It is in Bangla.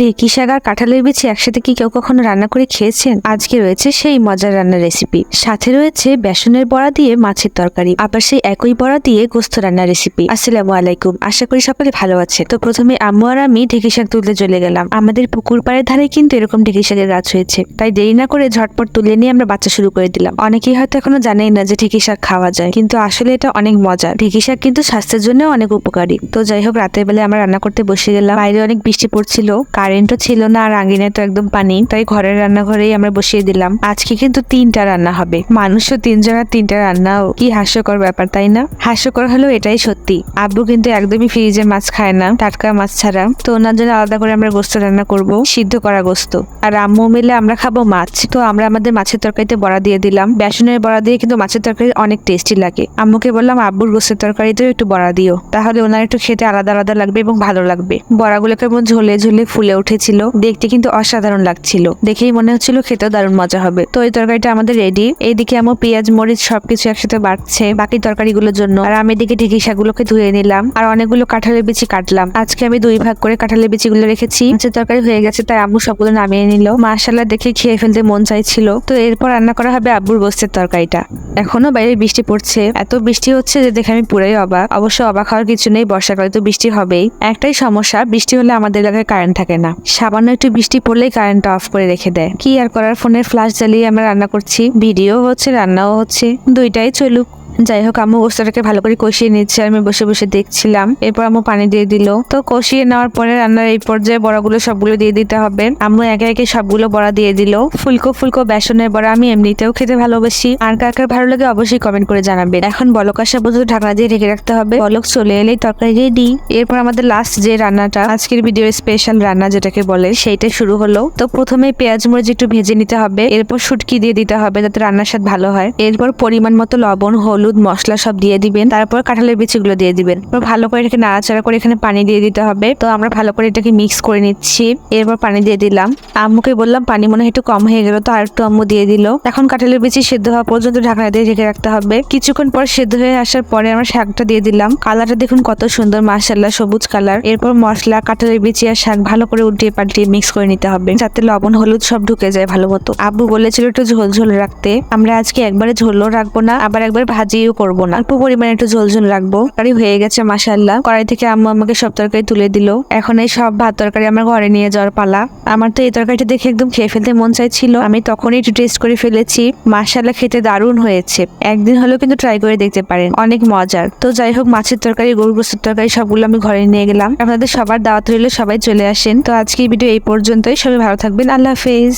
ঢেকি শাক আর কাঁঠালের বিচি একসাথে কি কেউ কখনো রান্না করে খেয়েছেন? আজকে রয়েছে সেই মজার রান্নার রেসিপি সাথে রয়েছে বেসনের বড়া দিয়ে মাছের তরকারি, আবার সেই একই বড়া দিয়ে গোস্ত রান্নার রেসিপি আসসালামু আলাইকুম। আশা করি সকলে ভালো আছে তো প্রথমে আম্মু আর আমি ঢেকি শাক তুলতে চলে গেলাম। আমাদের পুকুর পাড়ের ধারে কিন্তু এরকম ঢেকি শাকের গাছ হয়েছে। তাই দেরি না করে ঝটপট তুলে নিয়ে আমরা বাচ্চা শুরু করে দিলাম। অনেকেই হয়তো এখনও জানেই না যে ঢেকি শাক খাওয়া যায়, কিন্তু আসলে এটা অনেক মজা ঢেকি শাক কিন্তু স্বাস্থ্যের জন্য অনেক উপকারী। তো যাই হোক, রাতের বেলা আমরা রান্না করতে বসে গেলাম। বাইরে অনেক বৃষ্টি পড়ছিল কারেন্টও ছিল না আর আঙ্গিনায় তো একদম পানি, তাই ঘরের রান্নাঘরেই আমরা বসিয়ে দিলাম। আজকে কিন্তু তিনটা রান্না হবে। মানুষও তিনজন আর তিনটা রান্নাও। কি হাস্যকর ব্যাপার, তাই না? হাস্যকর হলেও এটাই সত্যি। আব্বু কিন্তু একদমই ফ্রিজে মাছ খায় না, টাটকা মাছ ছাড়া। তো ওনার জন্য আলাদা করে আমরা গোস্ত রান্না করব, সিদ্ধ করা গোস্ত। আর আম্মু মিলে আমরা খাব মাছ। তো আমরা আমাদের মাছের তরকারিতে বড়া দিয়ে দিলাম। বেসনের বড়া দিয়ে কিন্তু মাছের তরকারি অনেক টেস্টি লাগে। আম্মুকে বললাম, আব্বুর গোস্তের তরকারিতেও একটু বড়া দিও। তাহলে ওনার একটু খেতে আলাদা আলাদা লাগবে এবং ভালো লাগবে। বড়াগুলো কেমন ঝোলে ঝোলে ফুলে উঠেছিল। দেখতে কিন্তু অসাধারণ লাগছিল। দেখেই মনে হচ্ছিল খেতেও দারুণ মজা হবে। তো এই তরকারিটা আমাদের রেডি এইদিকে আমার পেঁয়াজ, মরিচ সবকিছু একসাথে বাড়ছে বাকি তরকারিগুলোর জন্য। আর আমি এদিকে ঢেকি শাকগুলোকে ধুয়ে নিলাম। আর অনেকগুলো কাঁঠালের বিচি কাটলাম। আজকে আমি দুই ভাগ করে কাঁঠালের বিচিগুলো রেখেছি। মাছের তরকারি হয়ে গেছে, তাই আম্মু সবগুলো নামিয়ে নিল। মাশাল্লাহ দেখে খেয়ে ফেলতে মন চাইছিল। তো এরপর রান্না করা হবে আব্বুর গোস্তের তরকারিটা। এখনও বাইরে বৃষ্টি পড়ছে। এত বৃষ্টি হচ্ছে যে দেখে আমি পুরাই অবাক। অবশ্য অবাক হওয়ার কিছু নেই, বর্ষাকালে তো বৃষ্টি হবেই। একটাই সমস্যা, বৃষ্টি হলে আমাদের এলাকায় কারেন্ট থাকে না। সামান্য একটু বৃষ্টি পড়লেই কারেন্টটা অফ করে রেখে দেয়। কি আর করার? ফোনের ফ্ল্যাশ জ্বালিয়ে আমরা রান্না করছি। ভিডিও হচ্ছে, রান্নাও হচ্ছে। দুইটাই চলুক। যাই হোক, আম্মু গোস্তটাকে ভালো করে কষিয়ে নিচ্ছে, আমি বসে বসে দেখছিলাম। এরপর আম্মু পানি দিয়ে দিল। তো কষিয়ে নেওয়ার পরে রান্নার এই পর্যায়ে বড়াগুলো সবগুলো দিয়ে দিতে হবে। আম্মু একে একে সবগুলো বড়া দিয়ে দিল। ফুলকো ফুলকো বেসনের বড়া আমি এমনিতেও খেতে ভালোবাসি। আর কার ভালো লাগে অবশ্যই কমেন্ট করে জানাবেন। এখন বলক আসা পর্যন্ত ঢাকনা দিয়ে ঢেকে রাখতে হবে। বলক চলে এলেই তরকারি রেডি এরপর আমাদের লাস্ট যে রান্নাটা, আজকের ভিডিওর স্পেশাল রান্না যেটাকে বলে, সেইটা শুরু হলো। তো প্রথমে পেঁয়াজ মরিচ একটু ভেজে নিতে হবে। এরপর শুটকি দিয়ে দিতে হবে যাতে রান্নার স্বাদ ভালো হয়। এরপর পরিমাণ মতো লবণ হলুদ মশলা সব দিয়ে দিবেন, তারপর কাঁঠালের বিচিগুলো দিয়ে দিবেন। ভালো করে এটাকে নাড়াচাড়া করে এখানে পানি দিয়ে দিতে হবে। তো আমরা ভালো করে এটাকে মিক্স করে নিচ্ছি। এরপর পানি দিয়ে দিলাম। আম্মুকে বললাম, পানি মনে হয় একটু কম হয়ে গেল তো আর একটু আম্মু দিয়ে দিল। এখন কাঁঠালের বিচি সেদ্ধ হওয়া পর্যন্ত ঢাকনা দিয়ে ঢেকে রাখতে হবে। কিছুক্ষণ পর সেদ্ধ হয়ে আসার পরে আমরা শাকটা দিয়ে দিলাম। কালারটা দেখুন কত সুন্দর মাশাল্লাহ সবুজ কালার। এরপর মশলা, কাঁঠালের বিচি আর শাক ভালো করে উল্টিয়ে পাল্টিয়ে মিক্স করে নিতে হবে, যাতে লবণ, হলুদ সব ঢুকে যায় ভালো মতো আব্বু বলেছিল একটু ঝোল ঝোল রাখতে। আমরা আজকে একবারে ঝোলও রাখব না, আবার একবার ভাজিও করব না। অল্প পরিমাণে একটু ঝোল ঝোল রাখব। তরকারি হয়ে গেছে মাসাল্লাহ কড়াই থেকে আম্মু আমাকে সব তরকারি তুলে দিল। এখন এই সব ভাত তরকারি আমার ঘরে নিয়ে যাওয়ার পালা। আমার তো এই তরকারিটা দেখে একদম খেয়ে ফেলতে মন চাইছিল। আমি তখনই একটু টেস্ট করে ফেলেছি। মাসাল্লাহ খেতে দারুণ হয়েছে। একদিন হলেও কিন্তু ট্রাই করে দেখতে পারেন। অনেক মজার তো যাই হোক, মাছের তরকারি গরু গোস্তের তরকারি সবগুলো আমি ঘরে নিয়ে গেলাম। আপনাদের সবার দাওয়াত রইলে, সবাই চলে আসেন। তো আজকে ভিডিও এই পর্যন্তই। সবাই ভালো থাকবেন। আল্লাহ হাফেজ।